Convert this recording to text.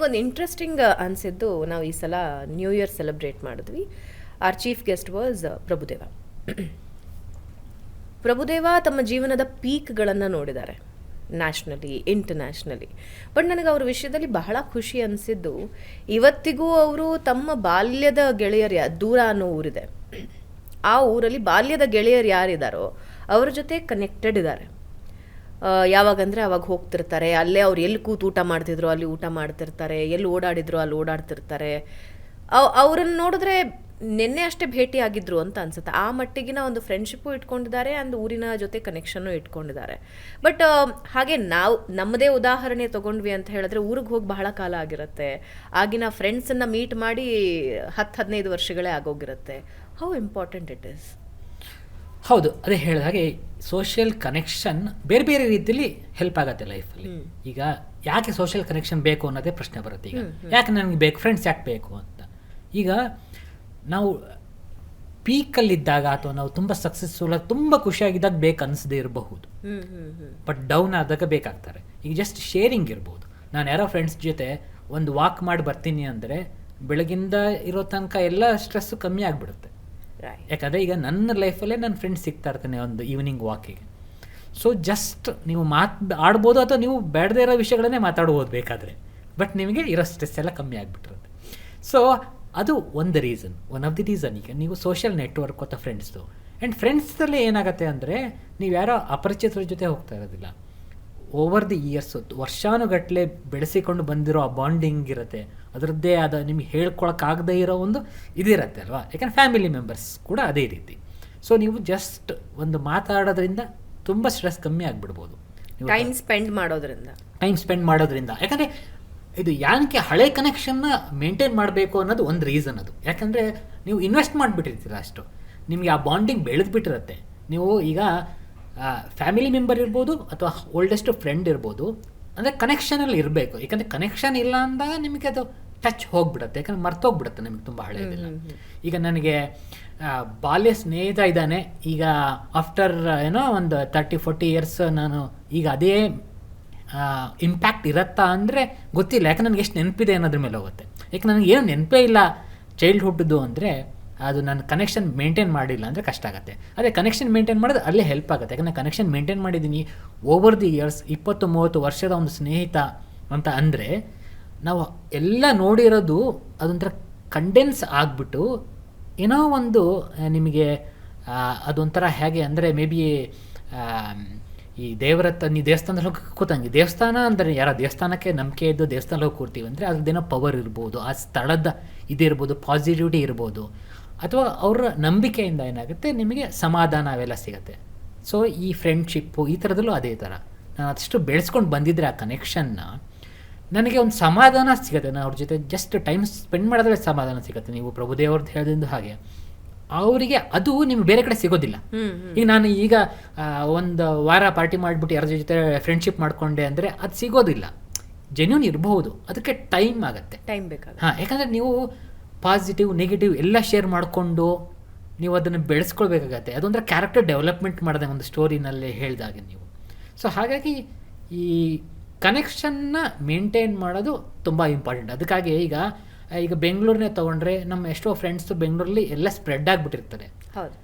ನಮಗೊಂದು ಇಂಟ್ರೆಸ್ಟಿಂಗ್ ಅನಿಸಿದ್ದು ನಾವು ಈ ಸಲ ನ್ಯೂ ಇಯರ್ ಸೆಲೆಬ್ರೇಟ್ ಮಾಡಿದ್ವಿ. Our chief guest was Prabhudeva. Prabhudeva ತಮ್ಮ ಜೀವನದ ಪೀಕ್ಗಳನ್ನು ನೋಡಿದ್ದಾರೆ. ನ್ಯಾಷನಲಿ ಇಂಟರ್ನ್ಯಾಷನಲಿ ಬಟ್ ನನಗೆ ಅವ್ರ ವಿಷಯದಲ್ಲಿ ಬಹಳ ಖುಷಿ ಅನಿಸಿದ್ದು, ಇವತ್ತಿಗೂ ಅವರು ತಮ್ಮ ಬಾಲ್ಯದ ಗೆಳೆಯರು ಯಾ, ದೂರ ಅನ್ನೋ ಊರಿದೆ. ಆ ಊರಲ್ಲಿ ಬಾಲ್ಯದ ಗೆಳೆಯರು ಯಾರಿದ್ದಾರೋ ಅವ್ರ ಜೊತೆ ಕನೆಕ್ಟೆಡ್ ಇದ್ದಾರೆ. ಯಾವಾಗಂದರೆ ಅವಾಗ ಹೋಗ್ತಿರ್ತಾರೆ. ಅಲ್ಲೇ ಅವ್ರು ಎಲ್ಲಿ ಕೂತು ಊಟ ಮಾಡ್ತಿದ್ರು ಅಲ್ಲಿ ಊಟ ಮಾಡ್ತಿರ್ತಾರೆ. ಎಲ್ಲಿ ಓಡಾಡಿದ್ರು ಅಲ್ಲಿ ಓಡಾಡ್ತಿರ್ತಾರೆ. ಅವ್ರನ್ನ ನೋಡಿದ್ರೆ ನಿನ್ನೆ ಅಷ್ಟೇ ಭೇಟಿ ಆಗಿದ್ರು ಅಂತ ಅನ್ಸುತ್ತೆ. ಆ ಮಟ್ಟಿಗಿನ ಒಂದು ಫ್ರೆಂಡ್ಶಿಪ್ಪು ಇಟ್ಕೊಂಡಿದ್ದಾರೆ ಅಂದ್ ಊರಿನ ಜೊತೆ ಕನೆಕ್ಷನ್ನು ಇಟ್ಕೊಂಡಿದ್ದಾರೆ. ಬಟ್ ಹಾಗೆ ನಾವು, ನಮ್ಮದೇ ಉದಾಹರಣೆ ತಗೊಂಡ್ವಿ ಅಂತ ಹೇಳಿದ್ರೆ ಊರಿಗೆ ಹೋಗಿ ಬಹಳ ಕಾಲ ಆಗಿರುತ್ತೆ. ಆಗಿನ ಫ್ರೆಂಡ್ಸನ್ನು ಮೀಟ್ ಮಾಡಿ ಹತ್ತು ಹದಿನೈದು ವರ್ಷಗಳೇ ಆಗೋಗಿರುತ್ತೆ. ಹೌ ಇಂಪಾರ್ಟೆಂಟ್ ಇಟ್ ಇಸ್ ಹೌದು ಅದೇ ಹೇಳಿದ ಹಾಗೆ ಸೋಷಿಯಲ್ ಕನೆಕ್ಷನ್ ಬೇರೆ ಬೇರೆ ರೀತಿಯಲ್ಲಿ ಹೆಲ್ಪ್ ಆಗುತ್ತೆ ಲೈಫಲ್ಲಿ ಈಗ ಯಾಕೆ ಸೋಷಿಯಲ್ ಕನೆಕ್ಷನ್ ಬೇಕು ಅನ್ನೋದೇ ಪ್ರಶ್ನೆ ಬರುತ್ತೆ ಈಗ. ಯಾಕೆ ನನಗೆ ಬೇಕು ಫ್ರೆಂಡ್ಸ್ ಯಾಕೆ ಬೇಕು ಅಂತ. ಈಗ ನಾವು ಪೀಕಲ್ಲಿದ್ದಾಗ ಅಥವಾ ನಾವು ತುಂಬ ಸಕ್ಸಸ್ಫುಲ್ ಆಗಿ ತುಂಬ ಖುಷಿಯಾಗಿದ್ದಾಗ ಬೇಕು ಅನಿಸದೇ ಇರಬಹುದು. ಬಟ್ ಡೌನ್ ಆದಾಗ ಬೇಕಾಗ್ತಾರೆ. ಈಗ ಜಸ್ಟ್ ಶೇರಿಂಗ್ ಇರ್ಬೋದು. ನಾನು ಯಾರೋ ಫ್ರೆಂಡ್ಸ್ ಜೊತೆ ಒಂದು ವಾಕ್ ಮಾಡಿ ಬರ್ತೀನಿ ಅಂದರೆ ಬೆಳಗಿಂದ ಇರೋ ತನಕ ಎಲ್ಲ ಸ್ಟ್ರೆಸ್ಸು ಕಮ್ಮಿ ಆಗಿಬಿಡುತ್ತೆ. ಯಾಕಂದರೆ ಈಗ ನನ್ನ ಲೈಫಲ್ಲೇ ನನ್ನ ಫ್ರೆಂಡ್ಸ್ ಸಿಗ್ತಾ ಇರ್ತಾನೆ ಒಂದು ಈವ್ನಿಂಗ್ ವಾಕಿಗೆ ಸೊ ಜಸ್ಟ್ ನೀವು ಮಾತು, ಆಡ್ಬೋದು ಅಥವಾ ನೀವು ಬೇಡದೇ ಇರೋ ವಿಷಯಗಳನ್ನೇ ಮಾತಾಡ್ಬೋದು ಬೇಕಾದರೆ. ಬಟ್ ನಿಮಗೆ ಇರೋ ಸ್ಟ್ರೆಸ್ ಎಲ್ಲ ಕಮ್ಮಿ ಆಗಿಬಿಟ್ಟಿರುತ್ತೆ. ಸೊ ಅದು ಒಂದು reason one of the reason ಈಗ ನೀವು ಸೋಷಿಯಲ್ ನೆಟ್ವರ್ಕ್ ಅಥವಾ ಫ್ರೆಂಡ್ಸ್ದು ಆ್ಯಂಡ್ ಫ್ರೆಂಡ್ಸಲ್ಲಿ ಏನಾಗುತ್ತೆ ಅಂದರೆ ನೀವು ಯಾರೋ ಅಪರಿಚಿತರ ಜೊತೆ ಹೋಗ್ತಾ ಇರೋದಿಲ್ಲ. ಓವರ್ ದಿ ಇಯರ್ಸ್ ವರ್ಷಾನುಗಟ್ಟಲೆ ಬೆಳೆಸಿಕೊಂಡು ಬಂದಿರೋ ಆ ಬಾಂಡಿಂಗ್ ಇರುತ್ತೆ. ಅದರದ್ದೇ ಆದ ನಿಮಗೆ ಹೇಳ್ಕೊಳಕ್ಕಾಗದೇ ಇರೋ ಒಂದು ಇದಿರತ್ತೆ ಅಲ್ವಾ? ಯಾಕಂದ್ರೆ ಫ್ಯಾಮಿಲಿ ಮೆಂಬರ್ಸ್ ಕೂಡ ಅದೇ ರೀತಿ. ಸೊ ನೀವು ಜಸ್ಟ್ ಒಂದು ಮಾತಾಡೋದ್ರಿಂದ ತುಂಬ ಸ್ಟ್ರೆಸ್ ಕಮ್ಮಿ ಆಗಿಬಿಡ್ಬೋದು. ಟೈಮ್ ಸ್ಪೆಂಡ್ ಮಾಡೋದ್ರಿಂದ. ಟೈಮ್ ಸ್ಪೆಂಡ್ ಮಾಡೋದ್ರಿಂದ. ಯಾಕಂದರೆ ಇದು ಯಾಕೆ ಹಳೆ ಕನೆಕ್ಷನ್ನ ಮೇಂಟೈನ್ ಮಾಡಬೇಕು ಅನ್ನೋದು ಒಂದು ರೀಸನ್ ಅದು. ಯಾಕಂದರೆ ನೀವು ಇನ್ವೆಸ್ಟ್ ಮಾಡಿಬಿಟ್ಟಿರ್ತೀರ ಅಷ್ಟು. ನಿಮಗೆ ಆ ಬಾಂಡಿಂಗ್ ಬೆಳೆದ್ಬಿಟ್ಟಿರುತ್ತೆ. ನೀವು ಈಗ ಫ್ಯಾಮಿಲಿ ಮೆಂಬರ್ ಇರ್ಬೋದು ಅಥವಾ ಓಲ್ಡೆಸ್ಟ್ ಫ್ರೆಂಡ್ ಇರ್ಬೋದು. ಅಂದರೆ ಕನೆಕ್ಷನಲ್ಲಿ ಇರಬೇಕು. ಯಾಕಂದರೆ ಕನೆಕ್ಷನ್ ಇಲ್ಲ ಅಂದಾಗ ನಿಮಗೆ ಅದು ಟಚ್ ಹೋಗ್ಬಿಡುತ್ತೆ. ಯಾಕಂದ್ರೆ ಮರ್ತೋಗ್ಬಿಡುತ್ತೆ ನಿಮಗೆ ತುಂಬ ಹಳೆಯದಿಲ್ಲ ಈಗ ನನಗೆ ಬಾಲ್ಯ ಸ್ನೇಹಿತ ಇದ್ದಾನೆ. ಈಗ ಆಫ್ಟರ್ ಏನೋ ಒಂದು ತರ್ಟಿ ಫೋರ್ಟಿ ಇಯರ್ಸ್ ನಾನು ಈಗ ಅದೇ ಇಂಪ್ಯಾಕ್ಟ್ ಇರತ್ತಾ ಅಂದರೆ ಗೊತ್ತಿಲ್ಲ. ಯಾಕೆ ನನಗೆ ಎಷ್ಟು ನೆನಪಿದೆ ಅನ್ನೋದ್ರ ಮೇಲೆ ಹೋಗುತ್ತೆ. ಯಾಕೆ ನನಗೆ ಏನು ನೆನಪೇ ಇಲ್ಲ ಚೈಲ್ಡ್ಹುಡ್ದು ಅಂದರೆ ಅದು ನಾನು ಕನೆಕ್ಷನ್ ಮೇಂಟೈನ್ ಮಾಡಿಲ್ಲ ಅಂದರೆ ಕಷ್ಟ ಆಗುತ್ತೆ. ಅದೇ ಕನೆಕ್ಷನ್ ಮೇಂಟೈನ್ ಮಾಡೋದು ಅಲ್ಲೇ ಹೆಲ್ಪ್ ಆಗುತ್ತೆ. ಯಾಕಂದರೆ ಕನೆಕ್ಷನ್ ಮೇಂಟೈನ್ ಮಾಡಿದ್ದೀನಿ ಓವರ್ ದಿ ಇಯರ್ಸ್ ಇಪ್ಪತ್ತು, ಮೂವತ್ತು ವರ್ಷದ ಒಂದು ಸ್ನೇಹಿತ ಅಂತ ಅಂದರೆ ನಾವು ಎಲ್ಲ ನೋಡಿರೋದು ಅದೊಂಥರ ಕಂಡೆನ್ಸ್ ಆಗಿಬಿಟ್ಟು ಏನೋ ಒಂದು ನಿಮಗೆ ಅದೊಂಥರ ಹೇಗೆ ಅಂದರೆ ಮೇ ಬಿ ಈ ದೇವರ ನೀ ದೇವಸ್ಥಾನದಲ್ಲಿ ಹೋಗಿ ಕೂತಂಗೆ, ದೇವಸ್ಥಾನ ಅಂದರೆ ಯಾರ, ದೇವಸ್ಥಾನಕ್ಕೆ ನಂಬಿಕೆ ಇದ್ದು ದೇವಸ್ಥಾನದಲ್ಲಿ ಹೋಗಿ ಕೂರ್ತೀವಿ ಅಂದರೆ ಅದ್ರದ್ದೇನೋ ಪವರ್ ಇರ್ಬೋದು, ಆ ಸ್ಥಳದ ಇದಿರ್ಬೋದು ಪಾಸಿಟಿವಿಟಿ ಇರ್ಬೋದು. ಅಥವಾ ಅವರ ನಂಬಿಕೆಯಿಂದ ಏನಾಗುತ್ತೆ? ನಿಮಗೆ ಸಮಾಧಾನ ಅವೆಲ್ಲ ಸಿಗುತ್ತೆ. ಸೊ ಈ ಫ್ರೆಂಡ್ಶಿಪ್ಪು ಈ ಥರದಲ್ಲೂ ಅದೇ ಥರ. ನಾನು ಅದಷ್ಟು ಬೆಳೆಸ್ಕೊಂಡು ಬಂದಿದ್ದರೆ ಆ ಕನೆಕ್ಷನ್ನ ನನಗೆ ಒಂದು ಸಮಾಧಾನ ಸಿಗುತ್ತೆ. ನಾನು ಅವ್ರ ಜೊತೆ ಜಸ್ಟ್ ಟೈಮ್ ಸ್ಪೆಂಡ್ ಮಾಡಿದ್ರೆ ಸಮಾಧಾನ ಸಿಗುತ್ತೆ. ನೀವು ಪ್ರಭುದೇವ್ರದ್ದು ಹೇಳಿದ್ದು ಹಾಗೆ. ಅವರಿಗೆ ಅದು ನಿಮ್ಗೆ ಬೇರೆ ಕಡೆ ಸಿಗೋದಿಲ್ಲ. ಈಗ ನಾನು ಈಗ ಒಂದು ವಾರ ಪಾರ್ಟಿ ಮಾಡಿಬಿಟ್ಟು ಯಾರ ಜೊತೆ ಫ್ರೆಂಡ್ಶಿಪ್ ಮಾಡ್ಕೊಂಡೆ ಅಂದರೆ ಅದು ಸಿಗೋದಿಲ್ಲ. ಜೆನ್ಯೂನ್ ಇರಬಹುದು. ಅದಕ್ಕೆ ಟೈಮ್ ಆಗುತ್ತೆ. ಟೈಮ್ ಬೇಕಾಗುತ್ತೆ. ಹಾಂ ಯಾಕಂದರೆ ನೀವು ಪಾಸಿಟಿವ್ ನೆಗೆಟಿವ್ ಎಲ್ಲ ಶೇರ್ ಮಾಡಿಕೊಂಡು ನೀವು ಅದನ್ನು ಬೆಳೆಸ್ಕೊಳ್ಬೇಕಾಗತ್ತೆ. ಅದೊಂಥರ ಕ್ಯಾರೆಕ್ಟರ್ ಡೆವಲಪ್ಮೆಂಟ್ ಮಾಡಿದೆ ಒಂದು ಸ್ಟೋರಿನಲ್ಲಿ ಹೇಳಿದಾಗೆ ನೀವು. ಸೊ ಹಾಗಾಗಿ ಈ ಕನೆಕ್ಷನ್ನ ಮೇಂಟೈನ್ ಮಾಡೋದು ತುಂಬ ಇಂಪಾರ್ಟೆಂಟ್ ಅದಕ್ಕಾಗಿ ಈಗ ಈಗ ಬೆಂಗಳೂರನ್ನೇ ತೊಗೊಂಡ್ರೆ ನಮ್ಮ ಎಷ್ಟೋ ಫ್ರೆಂಡ್ಸು ಬೆಂಗಳೂರಲ್ಲಿ ಎಲ್ಲ ಸ್ಪ್ರೆಡ್ ಆಗಿಬಿಟ್ಟಿರ್ತಾರೆ ಹೌದು.